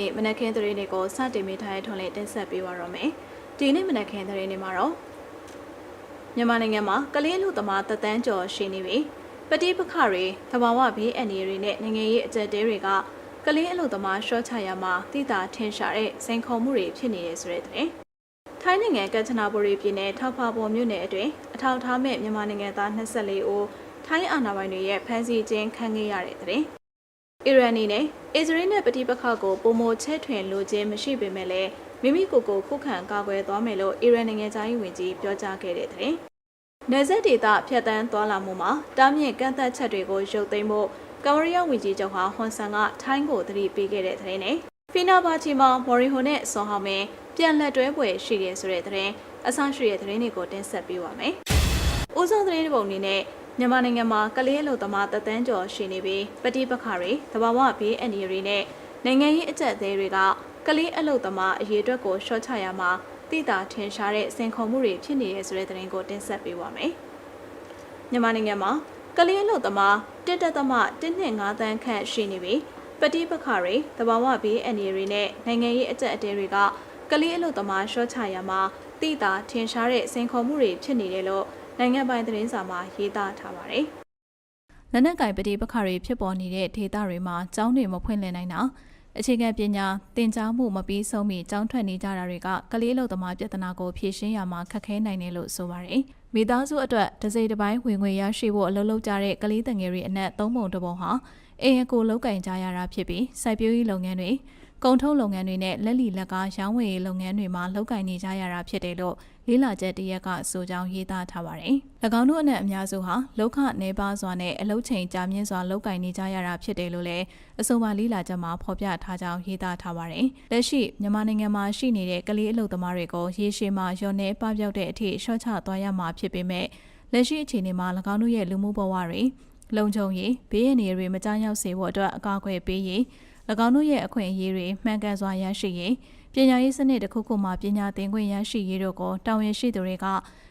ဒီမနက်ခင်းသတင်းတွေကိုစတင်မိထားတဲ့ထွန်လေးတင်ဆက်ပေးပါတော့မယ်။ဒီနေ့မနက်ခင်းသတင်းတွေမှာတော့မြန်မာနိုင်ငံမှာကလေးလူသမားတသန်းကျော်ရှိနေပြီ။ပဋိပက္ခတွေသဘာဝဘေးအန္တရာယ်တွေနဲ့နိုင်ငံရေးအကြက်တဲတွေကကလေးအလူသမားရှော့ချရမှာတိတာထင်ရှားတဲ့စိန်ခေါ်မှုတွေဖြစ်နေတယ်ဆိုတဲ့သတင်း။ထိုင်းနိုင်ငံကချနာဘူရီပြည်နယ်ထောက်ဖာပေါ်မြို့နယ်အတွင်းအထောက်ထားမဲ့မြန်မာနိုင်ငံသား24ဦးထိုင်းအာဏာပိုင်တွေရဲ့ဖမ်းဆီးခြင်းခံခဲ့ရတဲ့သတင်း။ အီရန်အနေနဲ့အစ္စရေးနဲ့ပဋိပက္ခကိုပုံမချဲ့ထွင်လိုခြင်းမရှိပေမဲ့လည်းမိမိကိုယ်ကိုခုခံကာကွယ်သွားမယ်လို့အီရန်နိုင်ငံသားရေးဝန်ကြီးပြောကြားခဲ့တဲ့တဲ့။နယ်စပ်ဒေသဖြတ်တန်းသွားလာမှုမှာတားမြစ်ကန့်သက်ချက်တွေကိုရုပ်သိမ်းဖို့ကမ္ဘောဒီးယားဝန်ကြီးချုပ်ဟာဟွန်ဆန်ကထိုင်းကိုသတိပေးခဲ့တဲ့တဲ့နဲ့ဖီနာဘာချီမှာမော်ရီဟိုနဲ့ဆွန်ဟောင်းမင်းပြန်လက်တွဲပွဲရှိတယ်ဆိုတဲ့တဲ့အဆရှိတဲ့သတင်းတွေကိုတင်ဆက်ပေးပါမယ်။ဦးဆုံးသတင်းတစ်ပုံအနေနဲ့ မြန်မာနိုင်ငံမှာကလေးအလုပ်သမားတသန်းကျော်ရှိနေပြီးပဋိပက္ခတွေသဘာဝဘေးအန္တရာယ်တွေနဲ့နိုင်ငံရေးအကျပ်အသေးတွေကကလေးအလုပ်သမားအရေးအတွက်ကိုရှော့ချရမှာတိတာထင်ရှားတဲ့စင်ခုံမှုတွေဖြစ်နေရဆိုတဲ့သတင်းကိုတင်ဆက်ပေးပါမယ်။မြန်မာနိုင်ငံမှာကလေးအလုပ်သမားတစ်တက်သမ1.5တန်းခန့်ရှိနေပြီးပဋိပက္ခတွေသဘာဝဘေးအန္တရာယ်တွေနဲ့နိုင်ငံရေးအကျပ်အသေးတွေကကလေးအလုပ်သမားရှော့ချရမှာတိတာထင်ရှားတဲ့စင်ခုံမှုတွေဖြစ်နေတယ်လို့ နိုင်ငံပိုင်သတင်းစာမှာရေးသားထားပါတယ်။လက်နက်ကင်ပဋိပက္ခတွေဖြစ်ပေါ်နေတဲ့ဒေသတွေမှာကျောင်းတွေမဖွင့်လှစ်နိုင်တာအခြေခံပညာတင်ကြားမှုမပြီးဆုံးမီကျောင်းထွက်နေကြတာတွေကကလေးလုံသမားပြဿနာကိုဖြေရှင်းရမှာခက်ခဲနိုင်တယ်လို့ဆိုပါတယ်။မိသားစုအတွက်တစ်စိတ်တစ်ပိုင်းဝင်ငွေရရှိဖို့အလုပ်လုပ်ကြတဲ့ကလေးတငယ်တွေအနက်သုံးပုံတစ်ပုံဟာအိမ်အကိုလောက်ကင်ကြရတာဖြစ်ပြီးစိုက်ပျိုးရေးလုပ်ငန်းတွေ ကုန်ထုတ်လုပ်ငန်းတွေနဲ့လက်လီလက်ကားရောင်းဝယ်ရေးလုပ်ငန်းတွေမှာလုပ်ကင်နေကြရတာဖြစ်တယ်လို့လေးလာချက်တရက်ကဆိုကြောင်းရေးသားထားပါတယ်။၎င်းတို့အနက်အများစုဟာလောက်ခနေပါစွာနဲ့အလုပ်ချိန်ကြာမြင့်စွာလုပ်ကင်နေကြရတာဖြစ်တယ်လို့လည်းအဆိုပါလေးလာချက်မှာဖော်ပြထားကြောင်းရေးသားထားပါတယ်။လက်ရှိမြန်မာနိုင်ငံမှာရှိနေတဲ့ကလေးအလုပ်သမားတွေကိုရေရှည်မှာရော်နေပပြောက်တဲ့အထိရှော့ချသွားရမှာဖြစ်ပေမဲ့လက်ရှိအခြေအနေမှာ၎င်းတို့ရဲ့လူမှုဘဝတွေလုံခြုံရေးဘေးရန်တွေမကြောက်ရောက်စေဖို့အတွက်အကာအကွယ်ပေးရေး၎ င်းတို့ရဲ့အခွင့်အရေးတွေမှန်ကန်စွာရရှိရေးပညာရေးစနစ်တစ်ခုခုမှာပညာသင်ခွင့်ရရှိရေးတို့ကိုတာဝန်ရှိသူတွေက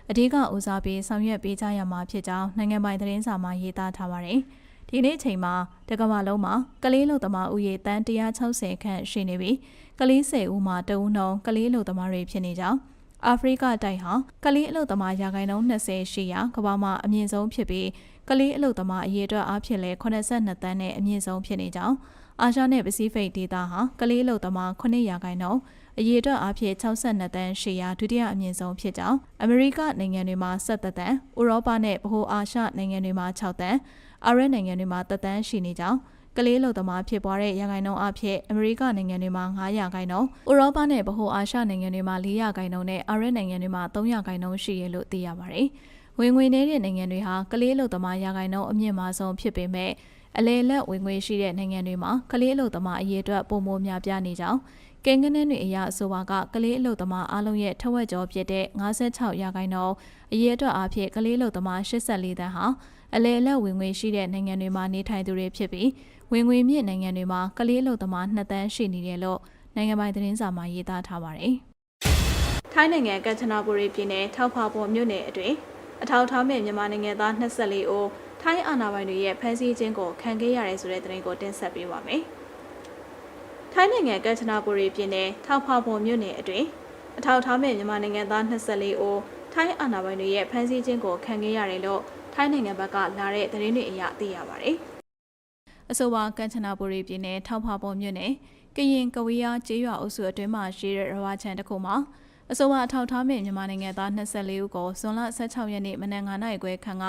အဓိကဦးစားပေးဆောင်ရွက်ပေးကြရမှာဖြစ်ကြောင်းနိုင်ငံပိုင်သတင်းစာမှာရေးသားထားပါတယ်။ဒီနေ့ချိန်မှာတကမ္ဘာလုံးမှာကလေးလူသမားဦးရေတန်း160ခန့်ရှိနေပြီးကလေး10ဦးမှာတဦးနှုန်းကလေးလူသမားတွေဖြစ်နေကြောင်းအာဖရိကတိုက်ဟာကလေးအလုသမားရာခိုင်နှုန်း20ရှိရာကမ္ဘာမှာအမြင့်ဆုံးဖြစ်ပြီးကလေးအလုသမားအရေအတွက်အဖြစ်လဲ82တန်းနဲ့အမြင့်ဆုံးဖြစ်နေကြောင်း အာရှနဲ့ပစိဖိတ်ဒေသဟာကလေးအလုသမား9ရာခိုင်နှုန်းအရေအတွက်အဖြစ်62တန်းရှိရာဒုတိယအမြင့်ဆုံးဖြစ်ကြောင်းအမေရိကနိုင်ငံတွေမှာ17တန်းဥရောပနဲ့ဗဟိုအာရှနိုင်ငံတွေမှာ6တန်းအာရပ်နိုင်ငံတွေမှာ3တန်းရှိနေကြောင်းကလေးလုံသမားဖြစ်ပွားတဲ့ရန်ကုန်နှုန်းအဖြစ်အမေရိကနိုင်ငံတွေမှာ900ရာခိုင်နှုန်း၊ဥရောပနဲ့ဗဟိုအာရှနိုင်ငံတွေမှာ400ရာခိုင်နှုန်းနဲ့အာရပ်နိုင်ငံတွေမှာ300ရာခိုင်နှုန်းရှိရလို့သိရပါတယ်။ဝင်ငွေနေတဲ့နိုင်ငံတွေဟာကလေးလုံသမားရာခိုင်နှုန်းအမြင့်မားဆုံးဖြစ်ပေမဲ့အလဲလက်ဝင်ငွေရှိတဲ့နိုင်ငံတွေမှာကလေးလုံသမားအရေးအတွက်ပုံမိုများပြားနေကြောင်းကင်းကနန်းတွေအရဆိုပါကကလေးအလုသမားအလုံးရဲ့ထဝက်ကျော်ဖြစ်တဲ့56ရာခိုင်နှုန်းအရေးအတွက်အဖြစ်ကလေးအလုသမား84တန်းဟာအလဲလက်ဝင်ငွေရှိတဲ့နိုင်ငံတွေမှာနေထိုင်သူတွေဖြစ်ပြီးဝင်ငွေမြင့်နိုင်ငံတွေမှာကလေးအလုပ်သမား2တန်းရှိနေတယ်လို့နိုင်ငံပိုင်သတင်းစာမှာရေးသားထားပါတယ်။ထိုင်းနိုင်ငံကမ်ချနာဘူရီပြည်နယ်ထောက်ဖာပေါ်မြို့နယ်အတွင်းအထောက်ထားမဲ့မြန်မာနိုင်ငံသား24ဦး ထိုင်းအာဏာပိုင်တွေရဲ့ဖမ်းဆီးခြင်းကိုခံခဲ့ရတယ်ဆိုတဲ့သတင်းကိုတင်ဆက်ပေးပါမယ်။ထိုင်းနိုင်ငံကမ်ချနာဘူရီပြည်နယ်ထောက်ဖာပေါ်မြို့နယ်အတွင်းအထောက်ထားမဲ့မြန်မာနိုင်ငံသား24ဦးထိုင်းအာဏာပိုင်တွေရဲ့ဖမ်းဆီးခြင်းကိုခံခဲ့ရတယ်လို့ထိုင်းနိုင်ငံဘက်ကလာတဲ့သတင်းတွေအရသိရပါတယ်။အဆိုပါကန်ချနာဘူရီပြည်နယ်ထောက်ဖာပေါ်မြို့နယ်ကရင်ကဝေးယာကျေးရွာအုပ်စုအတွင်းမှာရှိတဲ့ရဝါချန်တစ်ခုမှာအဆိုပါအထောက်ထားမဲ့မြန်မာနိုင်ငံသား24ဦးကိုဇွန်လ16ရက်နေ့မနက်9:00နာရီခွဲခန့်က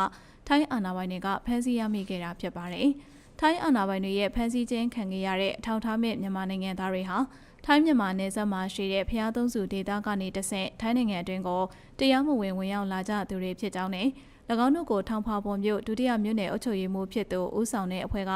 ထိုင်းအာဏာပိုင်တွေကဖမ်းဆီးရမိခဲ့တာဖြစ်ပါတယ်။ထိုင်းအာဏာပိုင်တွေရဲ့ဖမ်းဆီးခြင်းခံခဲ့ရတဲ့အထောက်ထားမဲ့မြန်မာနိုင်ငံသားတွေဟာထိုင်းမြန်မာနယ်စပ်မှာရှိတဲ့ဖျားသုံးစုဒေသကနေတဆင့်ထိုင်းနိုင်ငံအတွင်းကိုတရားမဝင်ဝင်ရောက်လာကြသူတွေဖြစ်ကြောင်းနဲ့၎င်းတို့ကိုထောင်ဖာပေါ်မြို့ဒုတိယမြို့နယ်အုပ်ချုပ်ရေးမှူးဖြစ်သူဦးဆောင်တဲ့အဖွဲ့က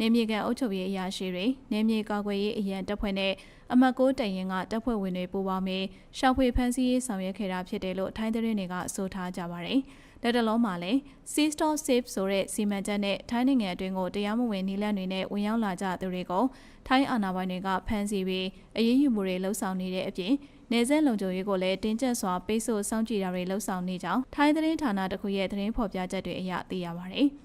နေမြေကန်အုပ်ချုပ်ရေးအရာရှိတွေနေမြေကာကွယ်ရေးအရန်တပ်ဖွဲ့နဲ့အမတ်ကိုတရင်ကတပ်ဖွဲ့ဝင်တွေပူးပေါင်းပြီးရှောက်ဖွေဖမ်းဆီးရေးဆောင်ရွက်ခဲ့တာဖြစ်တယ်လို့ထိုင်းသတင်းတွေကဆိုထားကြပါတယ်။ လက်တလုံးမှာလည်း Sea Store Safe ဆိုတဲ့စီမံချက်နဲ့ထိုင်းနိုင်ငံအတွင်းကိုတရားမဝင်နီလန့်တွေနဲ့ဝင်ရောက်လာကြသူတွေကိုထိုင်းအာဏာပိုင်တွေကဖမ်းဆီးပြီးအရေးယူမှုတွေလှုပ်ဆောင်နေတဲ့အပြင်နေဆက်လုံခြုံရေးကိုလည်းတင်းကျပ်စွာပိတ်ဆို့စောင့်ကြည့်တာတွေလှုပ်ဆောင်နေကြောင်းထိုင်းသတင်းဌာနတစ်ခုရဲ့သတင်းဖော်ပြချက်တွေအရသိရပါတယ်။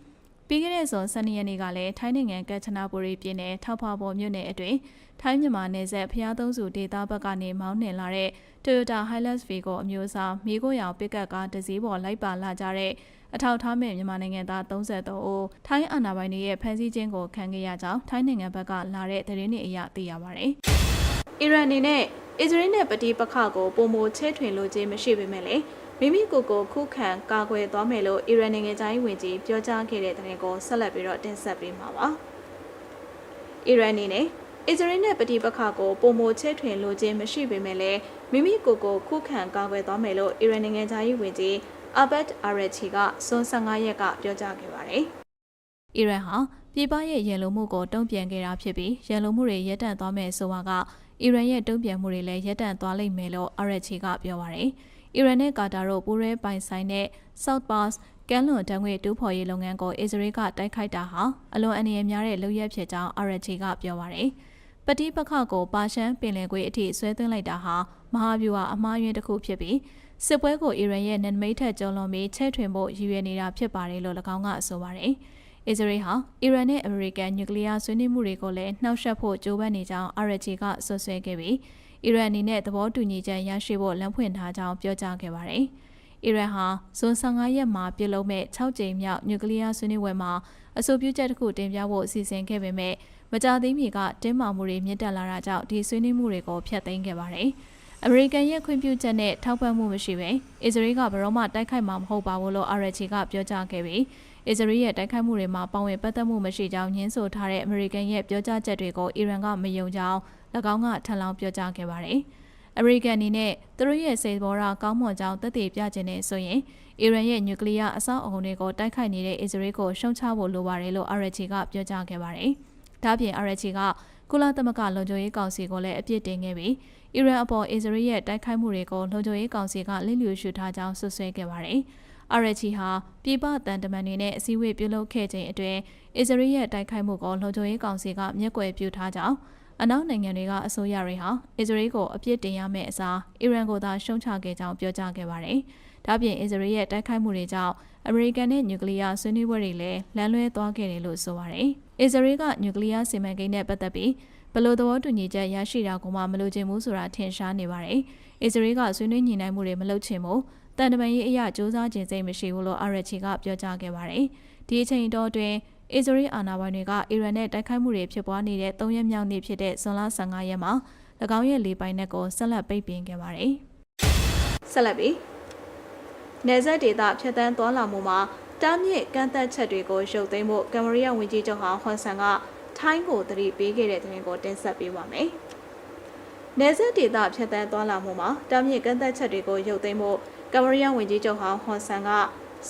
ပြီးခဲ့တဲ့ဇွန်12ရက်နေ့ကလည်းထိုင်းနိုင်ငံကက်ချနာဘူရီပြည်နယ်ထောက်ဖာပေါ်မြို့နယ်အတွင်းထိုင်းမြန်မာနယ်စပ်ဖျားသုံးစုဒေသဘက်ကနေမောင်းနှင်လာတဲ့ Toyota Hilux Vigo အမျိုးအစားမိခိုးရောင်ပစ်ကပ်ကားတစ်စီးပေါ်လိုက်ပါလာကြတဲ့အထောက်ထားမဲ့မြန်မာနိုင်ငံသား33ဦးထိုင်းအာဏာပိုင်တွေရဲ့ဖမ်းဆီးခြင်းကိုခံခဲ့ရကြောင်းထိုင်းနိုင်ငံဘက်ကလာတဲ့သတင်းတွေအရသိရပါတယ်။အီရန်အနေနဲ့အစ္စရေးနဲ့ပဋိပက္ခကိုပုံမချဲထွင်လိုခြင်းမရှိပေမဲ့လည်း မိမိကိုယ်ကိုခုခံကာကွယ်သွားမယ်လို့အီရန်နိုင်ငံသားဝင်ကြီးပြောကြားခဲ့တဲ့တဲ့ကိုဆက်လက်ပြီးတော့တင်ဆက်ပေးမှာပါ။အီရန်အနေနဲ့အစ္စရေးနဲ့ပဋိပက္ခကိုပုံမချဲထွင်လိုခြင်းမရှိပေမဲ့လည်းမိမိကိုယ်ကိုခုခံကာကွယ်သွားမယ်လို့အီရန်နိုင်ငံသားဝင်ကြီးအဘတ်အာရချီကစွန်15ရက်ကပြောကြားခဲ့ပါတယ်။အီရန်ဟာပြည်ပရဲ့ရန်လိုမှုကိုတုံ့ပြန်ခဲ့တာဖြစ်ပြီးရန်လိုမှုတွေရပ်တန့်သွားမယ်ဆိုတာကအီရန်ရဲ့တုံ့ပြန်မှုတွေလည်းရပ်တန့်သွားလိမ့်မယ်လို့အာရချီကပြောပါတယ်။ အီရန်နဲ့ကာတာတို့ပူးရဲပိုင်ဆိုင်တဲ့ South Pass ကမ်းလွန်တံငွေတူးဖော်ရေးလုပ်ငန်းကိုအစ္စရေးကတိုက်ခိုက်တာဟာအလွန်အန္တရာယ်များတဲ့လုပ်ရက်ဖြစ်ကြောင်းအာရချီကပြောပါတယ်။ပတိပခကိုပါရှန်ပင်လယ်ကွေးအထိဆွဲသွင်းလိုက်တာဟာမဟာဗျူဟာအမှားယွင်းတစ်ခုဖြစ်ပြီးစစ်ပွဲကိုအီရန်ရဲ့နယ်နိမိတ်ထက်ကျော်လွန်ပြီးချဲ့ထွင်ဖို့ရည်ရွယ်နေတာဖြစ်ပါတယ်လို့၎င်းကဆိုပါတယ်။အစ္စရေးဟာအီရန်နဲ့အမေရိကန်နျူကလ িয়ার ဆွေးနွေးမှုတွေကိုလည်းနှောက်ယှက်ဖို့ကြိုးပမ်းနေကြောင်းအာရချီကဆွဆွဲခဲ့ပြီး အီရန်အနေနဲ့သဘောတူညီချက်ရရှိဖို့လမ်းဖွင့်ထားကြောင်းပြောကြားခဲ့ပါတယ်။အီရန်ဟာဇွန်15ရက်မှာပြုလုပ်မဲ့6ကြိမ်မြောက်နျူကလ িয়ার ဆွေးနွေးပွဲမှာအဆိုပြုချက်တစ်ခုတင်ပြဖို့အစီအစဉ်ခဲ့ပေမဲ့မကြာသေးမီကတင်းမာမှုတွေမြင့်တက်လာတာကြောင့်ဒီဆွေးနွေးမှုတွေကိုဖျက်သိမ်းခဲ့ပါတယ်။အမေရိကန်ရဲ့ခွင့်ပြုချက်နဲ့ထောက်ပံ့မှုမရှိဘဲအစ္စရေးကဘယ်တော့မှတိုက်ခိုက်မှာမဟုတ်ပါဘူးလို့အာရချီကပြောကြားခဲ့ပြီးအစ္စရေးရဲ့တိုက်ခိုက်မှုတွေမှာပါဝင်ပတ်သက်မှုမရှိကြောင်းညင်းဆိုထားတဲ့အမေရိကန်ရဲ့ပြောကြားချက်တွေကိုအီရန်ကမယုံကြောင်း၎ င်းကထပ်လောင်းပြောကြားခဲ့ပါတယ်။အမေရိကန်အနေနဲ့သူတို့ရဲ့စိတ်ဘောရာကောင်းမွန်ကြောင်းသက်သေပြခြင်းနဲ့ဆိုရင်အီရန်ရဲ့နျူကလ িয়ার အဆောက်အအုံတွေကိုတိုက်ခိုက်နေတဲ့အစ္စရေးကိုရှုံချဖို့လိုပါတယ်လို့အာရချီကပြောကြားခဲ့ပါတယ်။ဒါ့ပြင်အာရချီကကုလသမဂ္ဂလုံခြုံရေးကောင်စီကိုလည်းအပြစ်တင်ခဲ့ပြီးအီရန်အပေါ်အစ္စရေးရဲ့တိုက်ခိုက်မှုတွေကိုလုံခြုံရေးကောင်စီကလစ်လျူရှုထားကြောင်းဆွဆွဲခဲ့ပါတယ်။အာရချီဟာပြည်ပတန်တမန်တွေနဲ့အစည်းအဝေးပြုလုပ်ခဲ့ချိန်အတွင်းအစ္စရေးရဲ့တိုက်ခိုက်မှုကိုလုံခြုံရေးကောင်စီကမျက်ကွယ်ပြုထားကြောင်း အနောက်နိုင်ငံတွေကအစိုးရတွေဟာအစ္စရေးကိုအပြစ်တင်ရမယ့်အစားအီရန်ကိုသာရှုံချခဲ့ကြောင်းပြောကြားခဲ့ပါတယ်။ဒါ့ပြင်အစ္စရေးရဲ့တိုက်ခိုက်မှုတွေကြောင့်အမေရိကန်နဲ့နျူကလ িয়ার ဆွေးနွေးပွဲတွေလည်းလမ်းလွဲသွားခဲ့တယ်လို့ဆိုပါတယ်။အစ္စရေးကနျူကလ িয়ার စီမံကိန်းနဲ့ပတ်သက်ပြီးဘလို့သဘောတူညီချက်ရရှိတာကိုမှမလိုချင်ဘူးဆိုတာထင်ရှားနေပါတယ်။အစ္စရေးကဆွေးနွေးညှိနှိုင်းမှုတွေမလုပ်ချင်ဘူး။တန်တမန်ရေးအရာစ조사ခြင်းစိတ်မရှိဘူးလို့အာရချီကပြောကြားခဲ့ပါတယ်။ဒီအချိန်တောအတွင်း အစ္စရေးအာဏာပိုင်တွေက အီရန်နဲ့တိုက်ခိုက်မှုတွေဖြစ်ပွားနေတဲ့၃ရက်မြောက်နေ့ဖြစ်တဲ့ဇွန်လ15ရက်မှာ၎င်းရဲ့လေပိုင်နက်ကိုဆက်လက်ပိတ်ပင်ခဲ့ပါတယ်။ဆက်လက်ပြီးနေဆက်ဒေတာဖြတ်တန်းသွားလာမှုမှာတားမြစ်ကန့်သက်ချက်တွေကိုရုပ်သိမ်းဖို့ကမ်ဘောဒီးယားဝန်ကြီးချုပ်ဟောင်းဟွန်ဆန်ကထိုင်းကိုတတိပေးခဲ့တဲ့သတင်းကိုတင်ဆက်ပေးပါမယ်။နယ်စပ်ဒေသဖြတ်တန်းသွားလာမှုမှာတာမြင့်ကန့်သက်ချက်တွေကိုရုပ်သိမ်းဖို့ကမ္ဘောဒီးယားဝန်ကြီးချုပ်ဟောင်းဟွန်ဆန်က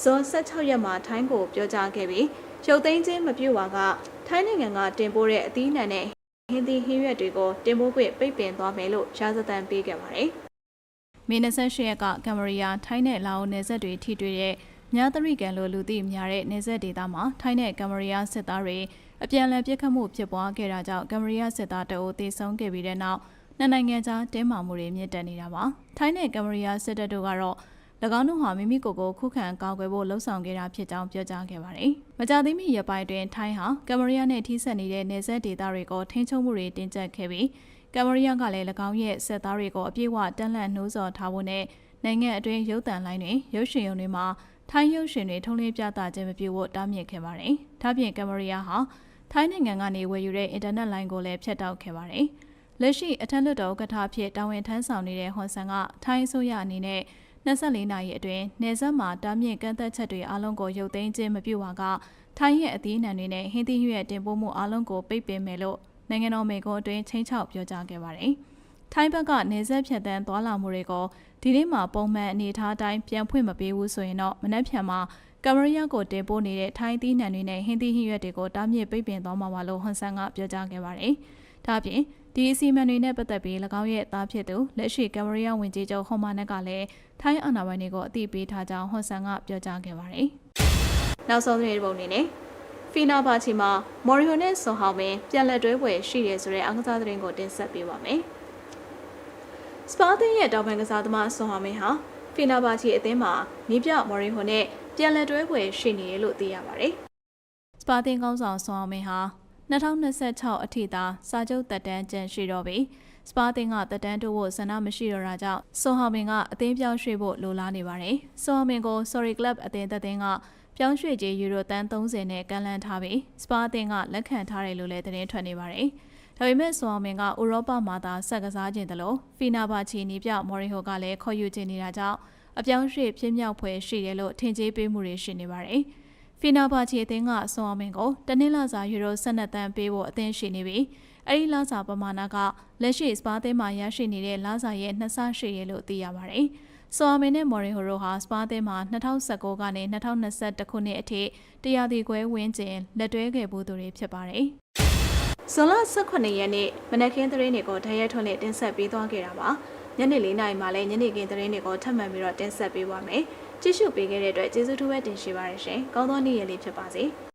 ဇွန်16ရက်မှာထိုင်းကိုပြောကြားခဲ့ပြီး ရုပ်သိမ်းခြင်းမပြုပါကထိုင်းနိုင်ငံကတင်ပို့တဲ့အသီးနှံနဲ့ဟင်းသီးဟင်းရွက်တွေကိုတင်ပို့ခွင့်ပိတ်ပင်သွားမယ်လို့ရာဇသံပေးခဲ့ပါတယ်။မေ28ရက်ကကမ္ဘောဒီးယားထိုင်းနဲ့လာအိုနယ်စပ်တွေထိတွေ့တဲ့မြားသရိကန်လိုလူသိများတဲ့နယ်စပ်ဒေသမှာထိုင်းနဲ့ကမ္ဘောဒီးယားစစ်သားတွေအပြန်အလှန်ပြစ်ခတ်မှုဖြစ်ပွားခဲ့တာကြောင့်ကမ်မရီယာစစ်သားတအုပ်သေဆုံးခဲ့ပြီးတဲ့နောက်နှစ်နိုင်ငံကြားတင်းမာမှုတွေမြင့်တက်နေတာပါထိုင်းနဲ့ကမ်မရီယာစစ်တပ်တို့ကတော့၎ င်းတို့ဟာမိမိကိုယ်ကိုခုခံကာကွယ်ဖို့လှုံ့ဆော်ခဲ့တာဖြစ်ကြောင်းပြောကြားခဲ့ပါတယ်။မကြာသေးမီရက်ပိုင်းတွင်ထိုင်းဟာကမ်မရီယာနဲ့ထိစပ်နေတဲ့နယ်စပ်ဒေသတွေကိုထိန်းချုပ်မှုတွေတင်းကျပ်ခဲ့ပြီးကမ်မရီယာကလည်း၎င်းရဲ့စစ်သားတွေကိုအပြည့်အဝတန်းလှန်နှိုးဆော်ထားဖို့နဲ့နိုင်ငံအတွင်းရုပ်သံလိုင်းတွေရုပ်ရှင်ရုံတွေမှာထိုင်းရုပ်ရှင်တွေထုံးလင်းပြသခြင်းမပြုဖို့တားမြစ်ခဲ့ပါတယ်။ဒါပြင်ကမ်မရီယာဟာထိုင်းနိုင်ငံကနေဝယ်ယူတဲ့အင်တာနက်လိုင်းကိုလည်းဖျက်တောက်ခဲ့ပါတယ်။လက်ရှိအထက်လွှတ်တော်ကထအဖြစ်တာဝန်ထမ်းဆောင်နေတဲ့ဟွန်ဆန်ကထိုင်းအစိုးရအနေနဲ့ 24နာရီအတွင်းနေဆက်မှာတားမြစ်ကန့်သက်ချက်တွေအလုံးကိုရုပ်သိမ်းခြင်းမပြုပါကထိုင်းရဲ့အသီးအနှံတွေနဲ့ဟင်းသီးရွက်တင်ပို့မှုအလုံးကိုပိတ်ပင်မယ်လို့နိုင်ငံတော်မေကွန်အတွင်းချင်းချောက်ပြောကြားခဲ့ပါတယ်။ထိုင်းဘက်ကနေဆက်ဖြတ်တန်းသွာလာမှုတွေကိုဒီနေ့မှာပုံမှန်အနေထားတိုင်းပြန်ဖွင့်မပေးဘူးဆိုရင်တော့မနက်ဖြန်မှာကမရီယာကိုတင်ပို့နေတဲ့ထိုင်းသီးနှံတွေနဲ့ဟင်းသီးဟင်းရွက်တွေကိုတားမြစ်ပိတ်ပင်သွားမှာပါလို့ဟွန်ဆန်ကပြောကြားခဲ့ပါတယ်။ဒါ့အပြင် ဒီအစီအမံတွေနဲ့ပတ်သက်ပြီး၎င်းရဲ့သားဖြစ်သူလက်ရှိကမရီယာဝင်ကြီးချုပ်ဟွန်မာနက်ကလည်းထိုင်းအာဏာပိုင်တွေကိုအသိပေးထားကြောင်းဟွန်ဆန်ကပြောကြားခဲ့ပါတယ်။နောက်ဆုံးသတင်းပုံအနေနဲ့ဖီနာဘာချီမှာမော်ရီယိုနဲ့ဆွန်ဟောင်းမင်းပြန်လက်တွဲပွဲရှိတယ်ဆိုတဲ့အကစားသတင်းကိုတင်ဆက်ပေးပါမယ်။စပါသင်းရဲ့တောင်ပန်ကစားသမားဆွန်ဟောင်းမင်းဟာဖီနာဘာချီအသင်းမှာနီးပြမော်ရီယိုနဲ့ပြန်လည်တွဲပွဲရှိနေတယ်လို့သိရပါတယ်ပါတင်ကောင်းဆောင်ဆွန်အောင်မင်းဟာ 2026အထိသာစာချုပ်တက်တန်းကျန်ရှိတော့ပြီးစပါတင်ကတက်တန်းတိုးဖို့ဆန္ဒမရှိတော့တာကြောင့်ဆွန်အောင်မင်းကအသင်းပြောင်းရွှေ့ဖို့လိုလားနေပါတယ်။ဆွန်အောင်မင်းကို Sorry Club အသင်းသက်သင်းကပြောင်းရွှေ့ကြေးယူရိုတန်30နဲ့ကန်လန်ထားပြီးစပါတင်ကလက်ခံထားတယ်လို့လည်းသတင်းထွက်နေပါတယ်။ဒါပေမဲ့ဆွန်အောင်မင်းကဥရောပမှာသာဆက်ကစားခြင်းတလို့ဖီနာဘာချီနီပြမော်ရီဟိုကလည်းခေါ်ယူခြင်းနေတာကြောင့်အပြောင်းရွှေ့ဖြစ်မြောက်ဖွယ်ရှိတယ်လို့ထင်ကြေးပေးမှုတွေရှိနေပါတယ်။ ဖီနာဘာချီအသင်းကဆွန်အောင်မင်းကိုတနင်္လာစာယူရို12တန်းပေးဖို့အသင်းရှိနေပြီးအဲဒီလစာပမာဏကလက်ရှိစပါသင်းမှာရရှိနေတဲ့လစာရဲ့နှစ်ဆရှိရလို့သိရပါတယ်။ဆွန်အောင်မင်းနဲ့မော်ရီဟိုတို့ဟာစပါသင်းမှာ2019ကနေ2021ခုနှစ်အထိတရားဒီခွဲဝင်းကျင်လက်တွဲခဲ့မှုသူတွေဖြစ်ပါတယ်။ဇွန်လ18ရက်နေ့မနက်ခင်းသတင်းတွေကိုဓာတ်ရိုက်ထုတ်နဲ့တင်ဆက်ပေးသွားခဲ့တာပါ။ညနေ၄နာရီမှလည်းညနေခင်းသတင်းတွေကိုထပ်မံပြီးတော့တင်ဆက်ပေးပါမယ်။ ကြည့်ရှုပေးခဲ့တဲ့အတွက်ကျေးဇူးထူးပဲတင်ရှိပါရရှင်။ကောင်းသောနေ့ရက်လေးဖြစ်ပါစေ။